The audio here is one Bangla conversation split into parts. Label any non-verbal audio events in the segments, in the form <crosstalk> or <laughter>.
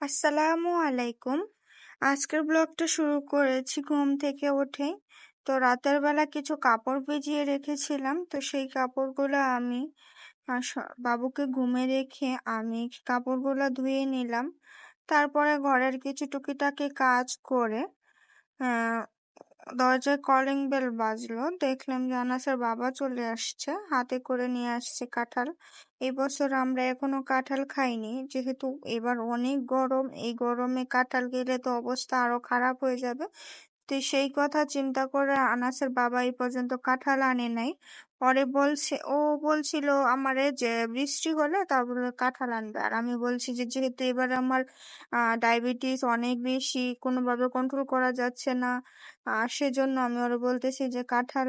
আসসালামু আলাইকুম। আজকের ব্লগটা শুরু করেছি ঘুম থেকে উঠে। তো রাতের বেলা কিছু কাপড় ভিজিয়ে রেখেছিলাম। তো সেই কাপড়গুলো আমি বাবুকে ঘুমে রেখে আমি কাপড়গুলো ধুয়ে নিলাম। তারপরে ঘরের কিছু টুকিটাকি কাজ করে দরজায় কলিং বেল বাজলো। দেখলাম জানাসের বাবা চলে আসছে, হাতে করে নিয়ে আসছে কাঁঠাল। এবছর আমরা এখনও কাঁঠাল খাইনি, যেহেতু এবার অনেক গরম, এই গরমে কাঁঠাল গেলে তো অবস্থা আরও খারাপ হয়ে যাবে। সেই কথা চিন্তা করে আনাসের বাবা এই পর্যন্ত কাঁঠাল আনে নাই। পরে বলছে, ও বলছিল আমারে যে বৃষ্টি হলে তারপরে কাঁঠাল আনবে। আর আমি বলছি যে, যেহেতু এবার আমার ডায়াবেটিস অনেক বেশি, কোনোভাবে কন্ট্রোল করা যাচ্ছে না আর সেজন্য আমি ওরা বলতেছি যে কাঁঠাল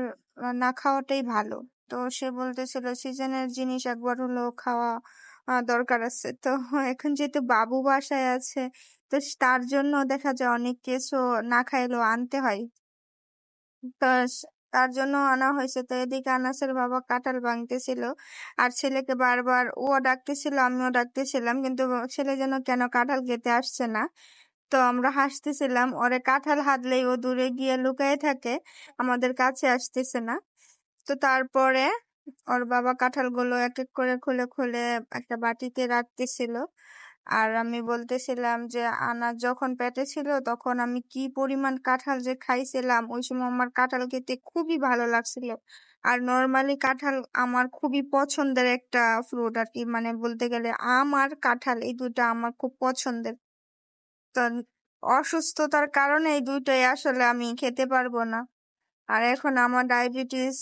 না খাওয়াটাই ভালো। তো সে বলতেছিল সিজনের জিনিস একবার হলেও খাওয়া দরকার আছে। তো এখন যেহেতু বাবু বাসায় আছে, তো তার জন্য দেখা যায় অনেক কিছু না খাইলেও আনতে হয়। তো তার জন্য আনা হয়েছে। তো এদিকে আনাসের বাবা কাঁঠাল ভাঙতেছিল আর ছেলেকে বারবার ও ডাকতেছিল, আমিও ডাকতেছিলাম, কিন্তু ছেলে যেন কেন কাঁঠাল খেতে আসছে না। তো আমরা হাসতেছিলাম, ওরে কাঁঠাল হাতলেই ও দূরে গিয়ে লুকায় থাকে, আমাদের কাছে আসতেছে না। তো তারপরে ওর বাবা কাঁঠালগুলো এক এক করে খুলে খুলে একটা বাটিতে রাখতেছিল। আর আমি বলতেছিলাম যে, আনা যখন পেটে ছিল তখন আমি কি পরিমাণ কাঁঠাল যে খাইছিলাম, ওই সময় আমার কাঁঠাল খেতে খুবই ভালো লাগছিল। আর নর্মালি কাঁঠাল আমার খুবই পছন্দের একটা ফ্রুট আর কি। মানে বলতে গেলে আম আর কাঁঠাল এই দুটা আমার খুব পছন্দের। তো অসুস্থতার কারণে এই দুইটাই আসলে আমি খেতে পারব না। আর এখন আমার ডায়াবেটিস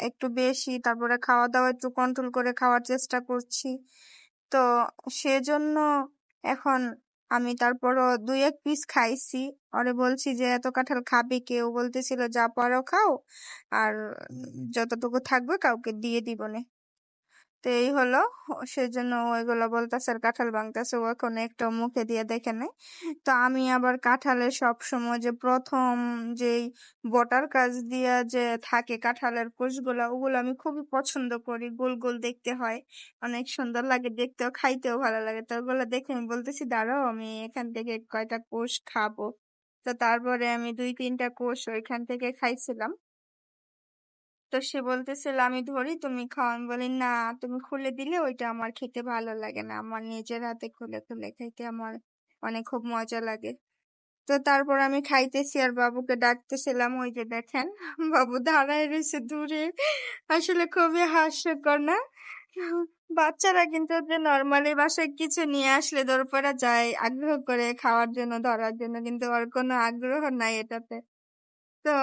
একটু বেশি তারপরে খাওয়া দাওয়া একটু কন্ট্রোল করে খাওয়ার চেষ্টা করছি। তো সেজন্য এখন আমি তারপরও দুই এক পিস খাইছি। ওরে বলছি যে এত কাঁঠাল খাবি কেউ? বলতেছিল যা পারো খাও আর যতটুকু থাকবে কাউকে দিয়ে দিবনে। তো এই হলো, সেজন্য ওইগুলো বলতেছে আর কাঁঠাল ভাঙতেছে ও এখন একটা মুখে দিয়ে দেখে নেয়। তো আমি আবার কাঁঠালের সব সময় যে প্রথম যেই বটার কাজ দিয়া যে থাকে কাঁঠালের কোষগুলো ওগুলো আমি খুবই পছন্দ করি। গোল গোল দেখতে হয়, অনেক সুন্দর লাগে দেখতেও, খাইতেও ভালো লাগে। তো ওগুলো দেখে আমি বলতেছি, দাঁড়াও, আমি এখান থেকে কয়টা কোষ খাব? তো তারপরে আমি দুই, তিনটা কোষ ওইখান থেকে খাইছিলাম। তো সে বলতেছিল, আমি ধরি, তুমি খাও। আমি বলি, না, তুমি খুলে দিলে ওইটা আমার খেতে ভালো লাগে না। আমার নিজের হাতে খুলে খুলে খাইতে আমার অনেক খুব মজা লাগে। তো তারপর আমি খাইতেছি আর বাবুকে ডাকতেছিলাম, ওই যে দেখেন, বাবু দাঁড়ায় রয়েছে দূরে। আসলে খুবই হাস্যকর, না? বাচ্চারা কিন্তু যে নর্মালি বাসায় কিছু নিয়ে আসলে দরপরা যায়, আগ্রহ করে খাওয়ার জন্য, ধরার জন্য, কিন্তু ওর কোনো আগ্রহ নাই এটাতে। তো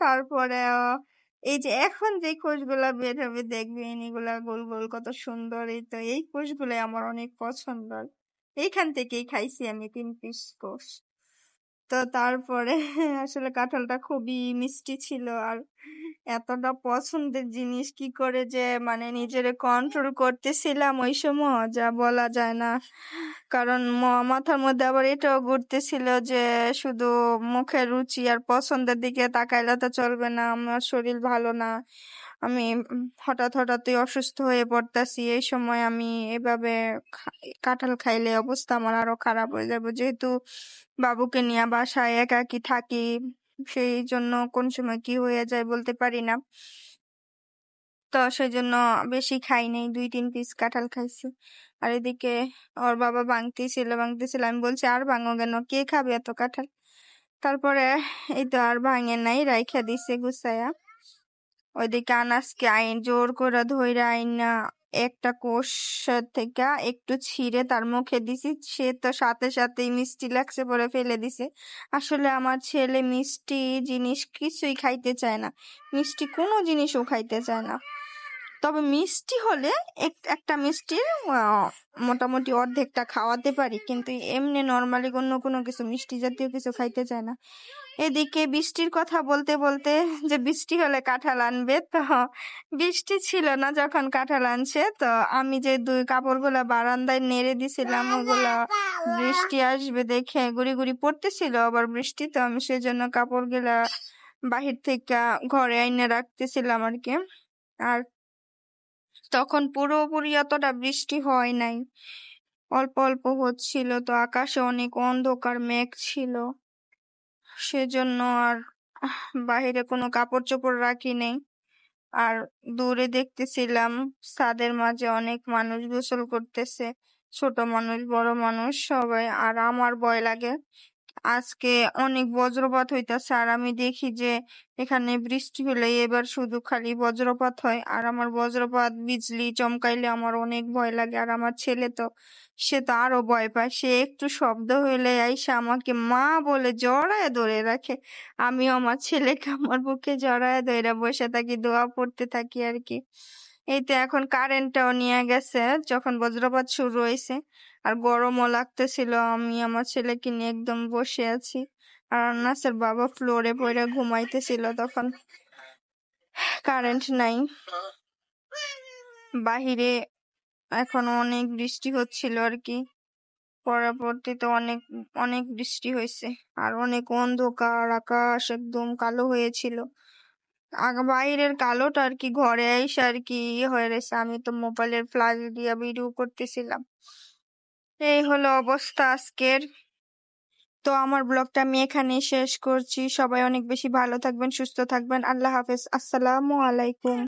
তারপরে এই যে এখন যে কোষগুলা বের হবে দেখবেন এগুলা গোল গোল কত সুন্দর। এই তো এই কোষগুলো আমার অনেক পছন্দ। এইখান থেকেই খাইছি আমি তিন পিস কোষ। তো তারপরে <laughs> আসলে কাঁঠালটা খুবই মিষ্টি ছিল আর এতটা পছন্দের জিনিস কি করে যে মানে নিজেরে কন্ট্রোল করতেছিলাম ওই সময়, যা বলা যায় না। কারণ মাথার মধ্যে আবার এটাও ঘুরতেছিল যে, শুধু মুখের রুচি আর পছন্দের দিকে তাকাইলে তো চলবে না, আমার শরীর ভালো না। আমি হঠাৎ হঠাৎই অসুস্থ হয়ে পড়তেছি, এই সময় আমি এভাবে কাঁঠাল খাইলে অবস্থা আমার আরও খারাপ হয়ে যাবে। যেহেতু বাবুকে নিয়ে বাসায় একাকি থাকি সেই জন্য কোন সময় কি হয়ে যায় বলতে পারি না। তো সেই জন্য বেশি খাই নাই, দুই, তিন পিস কাঁঠাল খাইছি। আর এদিকে ওর বাবা ভাঙতেছিল ভাঙতেছিল আমি বলছি, আর ভাঙো কেন? কে খাবে এত কাঁঠাল? তারপরে এই তো আর ভাঙে নাই, রাইখা দিছে গুছাইয়া ওইদিকে আনাজকে আইন, জোর করে ধইরা আইনা একটা কোষ থেকে একটু ছিঁড়ে তার মুখে দিছি। সে তো সাথে সাথেই মিষ্টি লাগছে পরে ফেলে দিছে। আসলে আমার ছেলে মিষ্টি জিনিস কিছুই খাইতে চায় না। মিষ্টি কোনো জিনিসও খাইতে চায় না। তবে মিষ্টি হলে একটা মিষ্টির মোটামুটি অর্ধেকটা খাওয়াতে পারি। কিন্তু এমনি নর্মালি অন্য কোনো কিছু, মিষ্টি জাতীয় কিছু খাইতে চায় না। এদিকে বৃষ্টির কথা বলতে বলতে যে বৃষ্টি হলে কাঁঠাল আনবে, তো বৃষ্টি ছিল না যখন কাঁঠাল আনছে। তো আমি যে দুই কাপড়গুলা বারান্দায় নেড়ে দিছিলাম, ওগুলা বৃষ্টি আসবে দেখে গুড়ি গুড়ি পড়তেছিল আবার বৃষ্টি। তো আমি সেজন্য কাপড়গুলা বাহির থেকে ঘরে আইনে রাখতেছিলাম আর কি। আর তখন পুরোপুরি অতটা বৃষ্টি হয় নাই। অল্প অল্প হচ্ছিল তো আকাশে অনেক অন্ধকার মেঘ ছিল। সেজন্য আর বাহিরে কোনো কাপড় চোপড় রাখি নেই। আর দূরে দেখতেছিলাম ছাদের মাঝে অনেক মানুষ গোসল করতেছে। ছোট মানুষ, বড় মানুষ, সবাই। আর আমার ভয় লাগে আজকে অনেক বজ্রপাত হইতাছে। আর আমি দেখি যে, এখানে বৃষ্টি হলে এবার শুধু খালি বজ্রপাত হয়। আর আমার বজ্রপাত বিজলি চমকাইলে আমার অনেক ভয় লাগে। আর আমার ছেলে তো, সে তো আরও ভয় পায়। সে একটু শব্দ হইলে আইসা আমাকে মা বলে জড়ায় ধরে রাখে। আমিও আমার ছেলেকে আমার বুকে জড়ায় ধরে বসে থাকি, দোয়া পড়তে থাকি আর কি। এই তো এখন কারেন্টটাও নিয়ে গেছে, যখন বজ্রপাত শুরু হয়েছে। আর গরমও লাগতেছিল, আমি আমার ছেলেকে নিয়ে একদম বসে আছি। আর আন্নাসের বাবা ফ্লোরে পড়ে ঘুমাইতেছিল তখন। কারেন্ট নাই। বাহিরে এখন অনেক বৃষ্টি হচ্ছিল আর কি। পরবর্তীতে অনেক অনেক বৃষ্টি হয়েছে। আর অনেক অন্ধকার, আকাশ একদম কালো হয়েছিল। বাইরের কালোটা আর কি, ঘরে এসে আর কি হয়ে রয়েছে। আমি তো মোবাইলের ফ্লাশ দিয়ে ভিডিও করতেছিলাম। এই হলো অবস্থা আজকের। তো আমার ব্লগটা আমি এখানেই শেষ করছি। সবাই অনেক বেশি ভালো থাকবেন, সুস্থ থাকবেন। আল্লাহ হাফেজ। আসসালামু আলাইকুম।